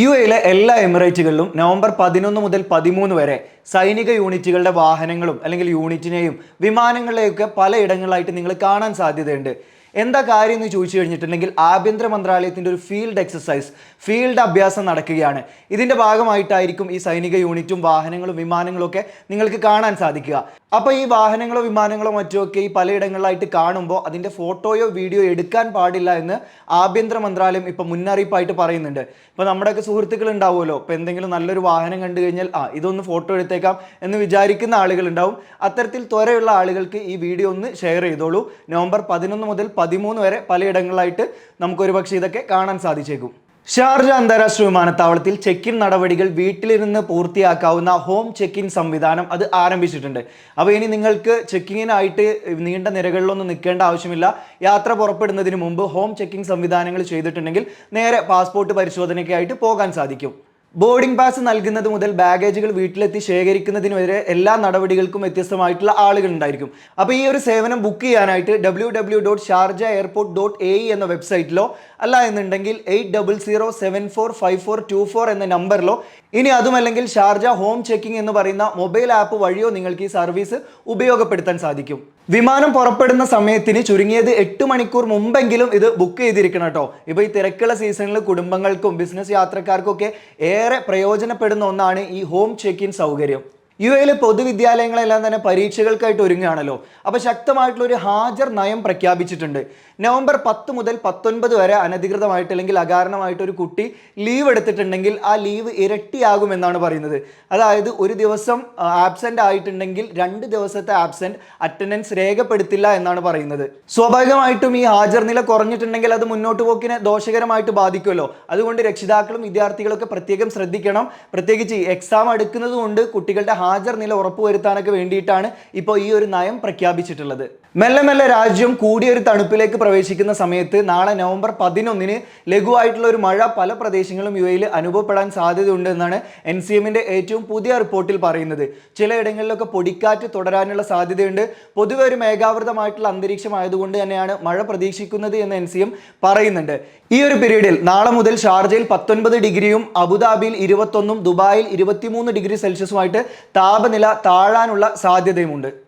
U എയിലെ എല്ലാ എമിറേറ്റുകളിലും November പതിനൊന്ന് മുതൽ പതിമൂന്ന് വരെ സൈനിക യൂണിറ്റുകളുടെ വാഹനങ്ങളും അല്ലെങ്കിൽ യൂണിറ്റിനെയും വിമാനങ്ങളെയൊക്കെ പലയിടങ്ങളിലായിട്ട് നിങ്ങൾ കാണാൻ സാധ്യതയുണ്ട്. എന്താ കാര്യം എന്ന് ചോദിച്ചു കഴിഞ്ഞിട്ടുണ്ടെങ്കിൽ ആഭ്യന്തര മന്ത്രാലയത്തിന്റെ ഒരു ഫീൽഡ് എക്സസൈസ് ഫീൽഡ് അഭ്യാസം നടക്കുകയാണ്. ഇതിന്റെ ഭാഗമായിട്ടായിരിക്കും ഈ സൈനിക യൂണിറ്റും വാഹനങ്ങളും വിമാനങ്ങളും ഒക്കെ നിങ്ങൾക്ക് കാണാൻ സാധിക്കുക. അപ്പോൾ ഈ വാഹനങ്ങളോ വിമാനങ്ങളോ മറ്റോ ഒക്കെ ഈ പലയിടങ്ങളിലായിട്ട് കാണുമ്പോൾ അതിന്റെ ഫോട്ടോയോ വീഡിയോ എടുക്കാൻ പാടില്ല എന്ന് ആഭ്യന്തര മന്ത്രാലയം ഇപ്പോൾ മുന്നറിയിപ്പായിട്ട് പറയുന്നുണ്ട്. ഇപ്പോൾ നമ്മുടെയൊക്കെ സുഹൃത്തുക്കൾ ഉണ്ടാവുമല്ലോ. ഇപ്പോൾ എന്തെങ്കിലും നല്ലൊരു വാഹനം കണ്ടു കഴിഞ്ഞാൽ ആ ഇതൊന്ന് ഫോട്ടോ എടുത്തേക്കാം എന്ന് വിചാരിക്കുന്ന ആളുകൾ ഉണ്ടാവും. അത്തരത്തിൽ ത്വരയുള്ള ആളുകൾക്ക് ഈ വീഡിയോ ഒന്ന് ഷെയർ ചെയ്തോളൂ. നവംബർ പതിനൊന്ന് മുതൽ പതിമൂന്ന് വരെ പലയിടങ്ങളിലായിട്ട് നമുക്ക് ഒരുപക്ഷെ ഇതൊക്കെ കാണാൻ സാധിച്ചേക്കും. ഷാർജ അന്താരാഷ്ട്ര വിമാനത്താവളത്തിൽ ചെക്ക് ഇൻ നടപടികൾ വീട്ടിലിരുന്ന് പൂർത്തിയാക്കാവുന്ന ഹോം ചെക്ക് ഇൻ സംവിധാനം അത് ആരംഭിച്ചിട്ടുണ്ട്. അപ്പോൾ ഇനി നിങ്ങൾക്ക് ചെക്കിങ്ങിനായിട്ട് നീണ്ട നിരകളിലൊന്നും നിൽക്കേണ്ട ആവശ്യമില്ല. യാത്ര പുറപ്പെടുന്നതിന് മുമ്പ് ഹോം ചെക്കിംഗ് സംവിധാനങ്ങൾ ചെയ്തിട്ടുണ്ടെങ്കിൽ നേരെ പാസ്പോർട്ട് പരിശോധനയ്ക്കായിട്ട് പോകാൻ സാധിക്കും. ബോർഡിംഗ് പാസ് നൽകുന്നത് മുതൽ ബാഗേജുകൾ വീട്ടിലെത്തി ശേഖരിക്കുന്നതിന് വരെ എല്ലാ നടപടികൾക്കും വ്യത്യസ്തമായിട്ടുള്ള ആളുകൾ ഉണ്ടായിരിക്കും. അപ്പോൾ ഈ ഒരു സേവനം ബുക്ക് ചെയ്യാനായിട്ട് W W dot Sharjah airport dot A എന്ന വെബ്സൈറ്റിലോ അല്ല എന്നുണ്ടെങ്കിൽ eight double zero seven four five four two four എന്ന നമ്പറിലോ ഇനി അതുമല്ലെങ്കിൽ ഷാർജ ഹോം ചെക്കിംഗ് എന്ന് പറയുന്ന മൊബൈൽ ആപ്പ് വഴിയോ നിങ്ങൾക്ക് ഈ സർവീസ് ഉപയോഗപ്പെടുത്താൻ സാധിക്കും. വിമാനം പുറപ്പെടുന്ന സമയത്തിന് ചുരുങ്ങിയത് എട്ട് മണിക്കൂർ മുമ്പെങ്കിലും ഇത് ബുക്ക് ചെയ്തിരിക്കണം കേട്ടോ. ഇപ്പോൾ ഈ തിരക്കുള്ള സീസണിൽ കുടുംബങ്ങൾക്കും ബിസിനസ് യാത്രക്കാർക്കും ഒക്കെ ഏറെ പ്രയോജനപ്പെടുന്ന ഒന്നാണ് ഈ ഹോം ചെക്ക് ഇൻ സൗകര്യം. യു എയിലെ പൊതുവിദ്യാലയങ്ങളെല്ലാം തന്നെ പരീക്ഷകൾക്കായിട്ട് ഒരുങ്ങുകയാണല്ലോ. അപ്പോൾ ശക്തമായിട്ടുള്ള ഒരു ഹാജർ നയം പ്രഖ്യാപിച്ചിട്ടുണ്ട്. നവംബർ പത്ത് മുതൽ പത്തൊൻപത് വരെ അനധികൃതമായിട്ട് അല്ലെങ്കിൽ അകാരണമായിട്ട് ഒരു കുട്ടി ലീവ് എടുത്തിട്ടുണ്ടെങ്കിൽ ആ ലീവ് ഇരട്ടിയാകുമെന്നാണ് പറയുന്നത്. അതായത് ഒരു ദിവസം ആബ്സെന്റ് ആയിട്ടുണ്ടെങ്കിൽ രണ്ട് ദിവസത്തെ ആബ്സെന്റ് അറ്റൻഡൻസ് രേഖപ്പെടുത്തില്ല എന്നാണ് പറയുന്നത്. സ്വാഭാവികമായിട്ടും ഈ ഹാജർ നില കുറഞ്ഞിട്ടുണ്ടെങ്കിൽ അത് മുന്നോട്ട് പോക്കിനെ ദോഷകരമായിട്ട് ബാധിക്കുമല്ലോ. അതുകൊണ്ട് രക്ഷിതാക്കളും വിദ്യാർത്ഥികളൊക്കെ പ്രത്യേകം ശ്രദ്ധിക്കണം. പ്രത്യേകിച്ച് എക്സാം എടുക്കുന്നത് കൊണ്ട് കുട്ടികളുടെ ഹാജർ നില ഉറപ്പുവരുത്താനൊക്കെ വേണ്ടിയിട്ടാണ് ഇപ്പോൾ ഈ ഒരു നയം പ്രഖ്യാപിച്ചിട്ടുള്ളത്. മെല്ലെ മെല്ലെ രാജ്യം കൂടിയൊരു തണുപ്പിലേക്ക് പ്രവേശിക്കുന്ന സമയത്ത് നാളെ നവംബർ പതിനൊന്നിന് ലഘുവായിട്ടുള്ള ഒരു മഴ പല പ്രദേശങ്ങളും യു എയിൽ അനുഭവപ്പെടാൻ സാധ്യതയുണ്ട് എന്നാണ് എൻ സി എമ്മിന്റെ ഏറ്റവും പുതിയ റിപ്പോർട്ടിൽ പറയുന്നത്. ചിലയിടങ്ങളിലൊക്കെ പൊടിക്കാറ്റ് തുടരാനുള്ള സാധ്യതയുണ്ട്. പൊതുവെ ഒരു മേഘാവൃതമായിട്ടുള്ള അന്തരീക്ഷമായതുകൊണ്ട് തന്നെയാണ് മഴ പ്രതീക്ഷിക്കുന്നത് എന്ന് എൻ സി എം പറയുന്നുണ്ട്. ഈ ഒരു പീരീഡിൽ നാളെ മുതൽ ഷാർജയിൽ പത്തൊൻപത് ഡിഗ്രിയും അബുദാബിയിൽ ഇരുപത്തൊന്നും ദുബായിൽ ഇരുപത്തിമൂന്ന് ഡിഗ്രി സെൽഷ്യസുമായിട്ട് താപനില താഴാനുള്ള സാധ്യതയുമുണ്ട്.